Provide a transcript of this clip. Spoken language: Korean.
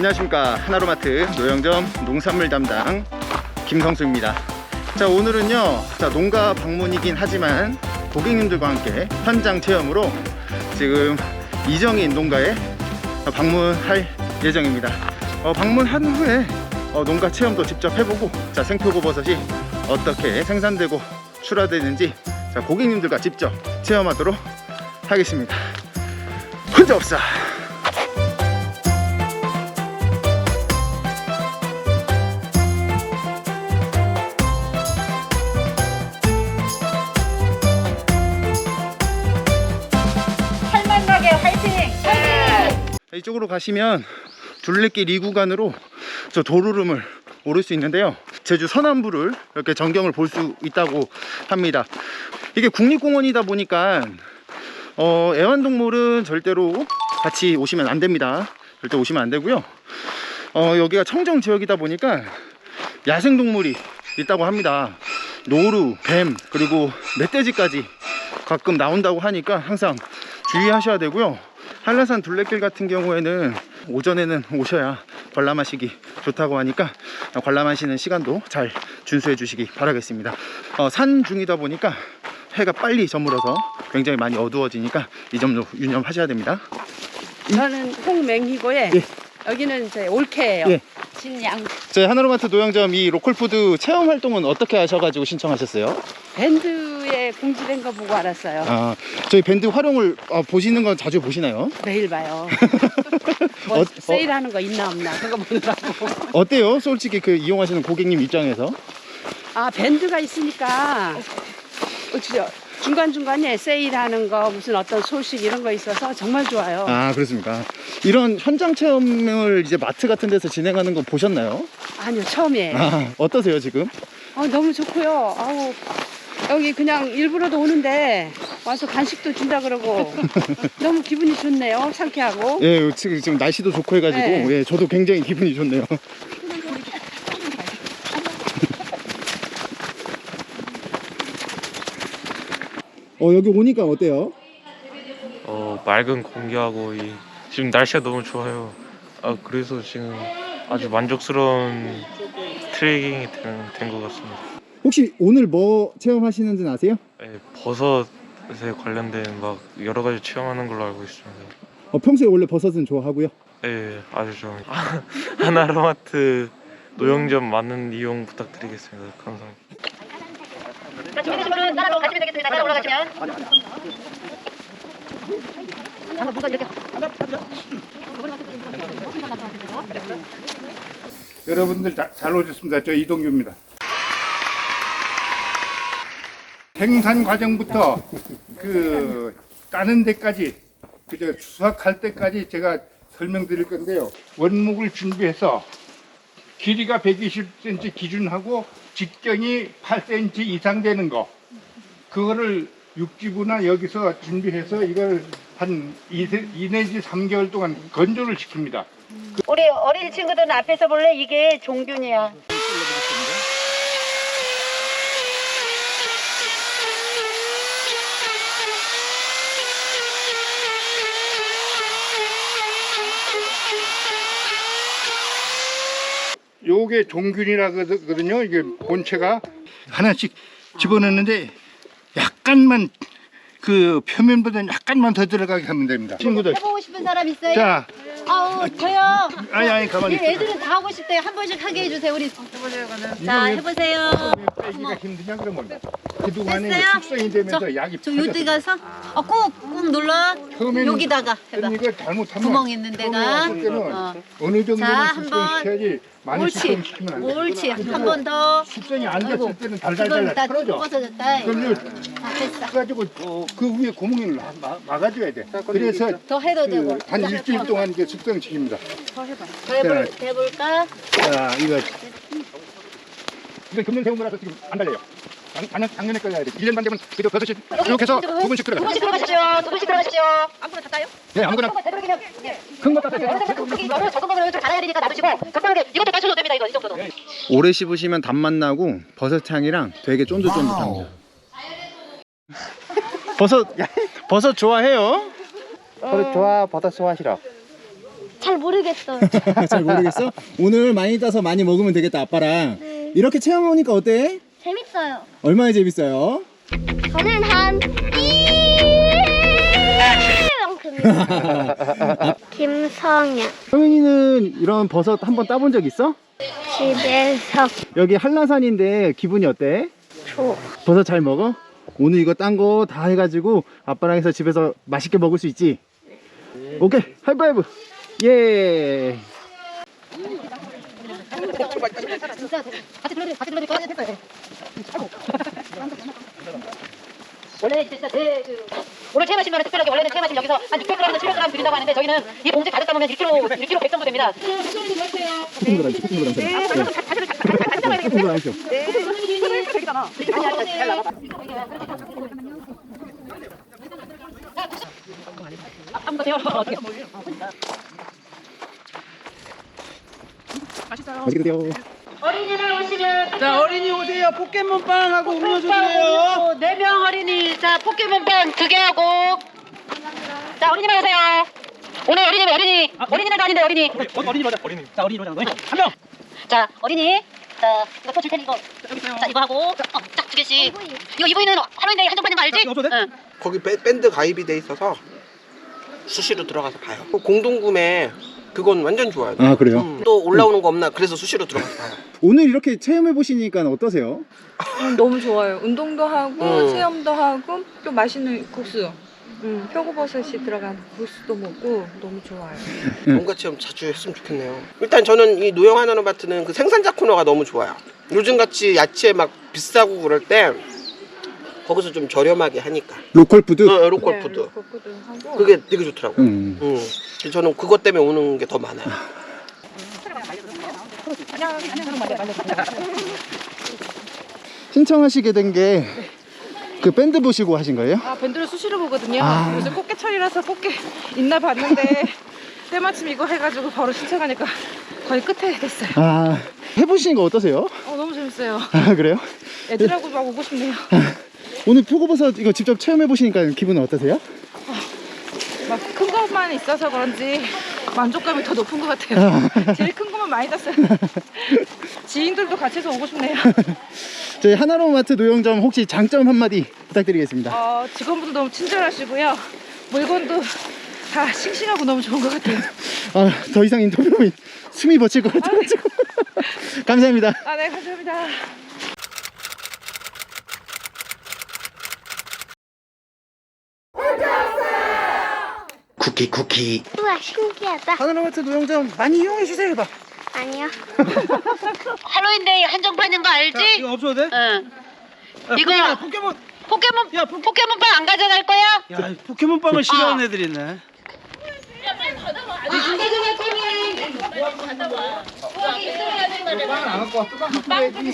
안녕하십니까. 하나로마트 노영점 농산물 담당 김성수입니다. 자 오늘은요. 자 농가 방문이긴 하지만 고객님들과 함께 현장 체험으로 지금 이정인 농가에 방문할 예정입니다. 어, 방문한 후에 어, 농가 체험도 직접 해보고 자 생표고버섯이 어떻게 생산되고 출하되는지 자 고객님들과 직접 체험하도록 하겠습니다. 혼자 없어 이쪽으로 가시면 둘레길 2구간으로 저 도루름을 오를 수 있는데요. 제주 서남부를 이렇게 전경을 볼 수 있다고 합니다. 이게 국립공원이다 보니까 어, 애완동물은 절대로 같이 오시면 안 됩니다. 절대 오시면 안 되고요. 어, 여기가 청정 지역이다 보니까 야생동물이 있다고 합니다. 노루, 뱀, 그리고 멧돼지까지 가끔 나온다고 하니까 항상 주의하셔야 되고요 한라산 둘레길 같은 경우에는 오전에는 오셔야 관람하시기 좋다고 하니까 관람하시는 시간도 잘 준수해 주시기 바라겠습니다 어, 산 중이다 보니까 해가 빨리 저물어서 굉장히 많이 어두워지니까 이 점도 유념하셔야 됩니다 저는 홍맹희고에 예. 여기는 제 올케예요. 예. 진양 저희 하나로마트 노영점 이 로컬푸드 체험 활동은 어떻게 하셔가지고 신청하셨어요? 밴드 에 공지된 거 보고 알았어요. 아, 저희 밴드 활용을 어, 보시는 건 자주 보시나요? 매일 봐요. 뭐 어, 세일하는 거 있나 없나 그거 보느라고. 어때요? 솔직히 그 이용하시는 고객님 입장에서 아 밴드가 있으니까 어쩌죠? 중간 중간에 세일하는 거 무슨 어떤 소식 이런 거 있어서 정말 좋아요. 아 그렇습니까? 이런 현장 체험을 이제 마트 같은 데서 진행하는 거 보셨나요? 아니요 처음이에요. 아 어떠세요 지금? 어, 너무 좋고요. 아우 여기 그냥 일부러도 오는데 와서 간식도 준다 그러고 너무 기분이 좋네요. 상쾌하고. 예 지금 지금 날씨도 좋고 해가지고 네. 예 저도 굉장히 기분이 좋네요. 어 여기 오니까 어때요? 어, 맑은 공기하고 이, 지금 날씨가 너무 좋아요. 아, 그래서 지금 아주 만족스러운 트레이닝이 된 것 같습니다. 혹시 오늘 뭐 체험하시는지는 아세요? 예, 버섯에 관련된 막 여러 가지 체험하는 걸로 알고 있습니다. 어, 평소에 원래 버섯은 좋아하고요. 예, 아주 좀 하나로마트 노영점 많은 이용 부탁드리겠습니다. 감사합니다. 자, 준비되신 분은 따라로 가시면 되겠습니다. 따라 올라가시면. 한번 뭔가 이렇게 여러분들 자- 잘 오셨습니다. 저 이동규입니다. 생산 과정부터 그 따는 데까지 그저 수확할 때까지 제가 설명드릴 건데요. 원목을 준비해서 길이가 120cm 기준하고 직경이 8cm 이상 되는 거 그거를 육지부나 여기서 준비해서 이걸 한 2, 내지 3개월 동안 건조를 시킵니다. 우리 어린 친구들은 앞에서 볼래? 이게 종균이야. 요게 종균이라거든요. 이게 본체가 하나씩 집어넣는데 약간만 그 표면보다 약간만 더 들어가게 하면 됩니다. 친구들. 해보고 싶은 사람 있어요? 자, 아우, 저요. 아니 아니 가만히 이 있어. 애들은 다 하고 싶대요. 한 번씩 하게 해주세요. 우리. 자, 해보세요. 빼기가 힘드냐 그러면 그동안에 됐어요? 숙성이 되면서 약이 저 요때 가서 어, 꼭, 꼭 눌러. 처음에는 여기다가 해봐. 이거 잘못하면 구멍 있는 데가. 처음에 왔을 때는 어. 어느 정도는 자, 한 숙성시켜야지 많이 옳지. 숙성시키면 안 돼. 옳지. 한 번 더. 숙성이 안 됐을 아이고, 때는 지금 달달달 다 떨어져. 벗어졌다. 그걸 아, 됐어. 가지고 그 위에 구멍을 막- 막- 막아줘야 돼. 그래서 더 해도 되고. 그 한 일주일 동안 이게 숙성시킵니다. 더 해볼, 해볼까? 자, 이거. 이건 금년 새우무라서 지금 안 달려요. 작- 작년, 작년에 거야 돼. 1년 반 되면 그래도 버섯이 이렇게 해서 두 번씩 두 들어가. 분씩 들어가십시오. 두 분씩 들어가십시오. 아무거나 다 따요? 네, 아무거나 되도록이면 큰거 따세요. 크기 이거를 적은 거는 좀 잘해야 되니까 놔두시고 적당하게 이것도 맞춰도 됩니다. 이거 이 정도도. 오래 씹으시면 단맛 나고 버섯 향이랑 되게 쫀득쫀득합니다. 버섯 버섯 좋아해요? 버섯 좋아 버섯 좋아하시라 잘 모르겠어요. 잘 모르겠어? 오늘 많이 따서 많이 먹으면 되겠다 아빠랑 네. 이렇게 체험 오니까 어때? 재밌어요. 얼마나 재밌어요? 저는 한 이만큼입니다. 김성현 성윤이는 이런 버섯 한번 따본 적 있어? 집에서 여기 한라산인데 기분이 어때? 줘. 버섯 잘 먹어? 오늘 이거 딴 거 다 해가지고 아빠랑 해서 집에서 맛있게 먹을 수 있지? 오케이 하이파이브. 예. 원래 진짜 제, 그, 오늘 체험하시면 특별하게 원래는 체험하시면 여기서 한 600g, 700g 드린다고 하는데 저희는 이 봉지 가득 담으면 1kg, 1kg 100 정도 됩니다. 커튼 거랑 커튼 거랑 커튼 거랑 하시죠 한번 더 세워. 어떻게. 맛있게 드세요 어린이들 오시면 자 어린이 오세요. 포켓몬빵하고 음료수 드려요. 네명 어린이. 자 포켓몬빵 두 개 하고. 자 어린이만 오세요. 오늘 어린이 어린이. 어린이날도 아닌데 어린이. 어, 어린이 맞아 어린이. 자 어린이 맞아 한명. 자 어린이. 자 이거 또줄 테니 이거. 자 이거 하고. 어짝두 개씩. 이거 이브이는 할로윈데이 한정 받는 거 알지? 응. 거기 밴- 밴드 가입이 돼 있어서 수시로 들어가서 봐요. 공동구매 그건 완전 좋아요. 아 그래요? 음, 또 올라오는 거 없나 그래서 수시로 들어가서 봐요. 오늘 이렇게 체험해 보시니까 어떠세요? 음, 너무 좋아요. 운동도 하고 음. 체험도 하고 또 맛있는 국수. 음, 표고버섯이 들어간 국수도 먹고 너무 좋아요. 음. 뭔가 체험 자주 했으면 좋겠네요. 일단 저는 이 노영 하나노마트는 그 생산자 코너가 너무 좋아요. 요즘 같이 야채 막 비싸고 그럴 때 거기서 좀 저렴하게 하니까. 로컬 푸드? 어, 로컬 푸드. 국수도 하고. 그게 되게 좋더라고요. 음. 음. 그래서 저는 그것 때문에 오는 게 더 많아요. 신청하시게 된 게 그 밴드 보시고 하신 거예요? 아 밴드를 수시로 보거든요. 아. 요즘 꽃게철이라서 꽃게 있나 봤는데 때마침 이거 해가지고 바로 신청하니까 거의 끝에 됐어요. 아 해보시는 거 어떠세요? 어 너무 재밌어요. 아 그래요? 애들하고 막 오고 싶네요. 오늘 표고버섯 이거 직접 체험해 보시니까 기분은 어떠세요? 막 큰 것만 있어서 그런지 만족감이 더 높은 것 같아요. 제일 큰 것만 많이 땄어요. 지인들도 같이 해서 오고 싶네요. 저희 하나로마트 노영점 혹시 장점 한마디 부탁드리겠습니다. 어, 직원분도 너무 친절하시고요. 물건도 다 싱싱하고 너무 좋은 것 같아요. 아, 더 이상 인터뷰면 숨이 멎힐 것 같아가지고. 감사합니다. 아, 네, 감사합니다. 쿠키 쿠키. 우와 신기하다. 하나로마트 노영점 많이 이용해 주세요. 봐. 아니요. 할로윈데이 한정 받는 거 알지? 이거 없어도 돼? 응. 야, 이거- 포켓몬 포켓몬 야, 포- 포켓몬빵 안 가져갈 거야? 야 포켓몬 빵을 싫어하는 애들이 있네 빵안 갖고 왔어? 빵 갖고 와야지.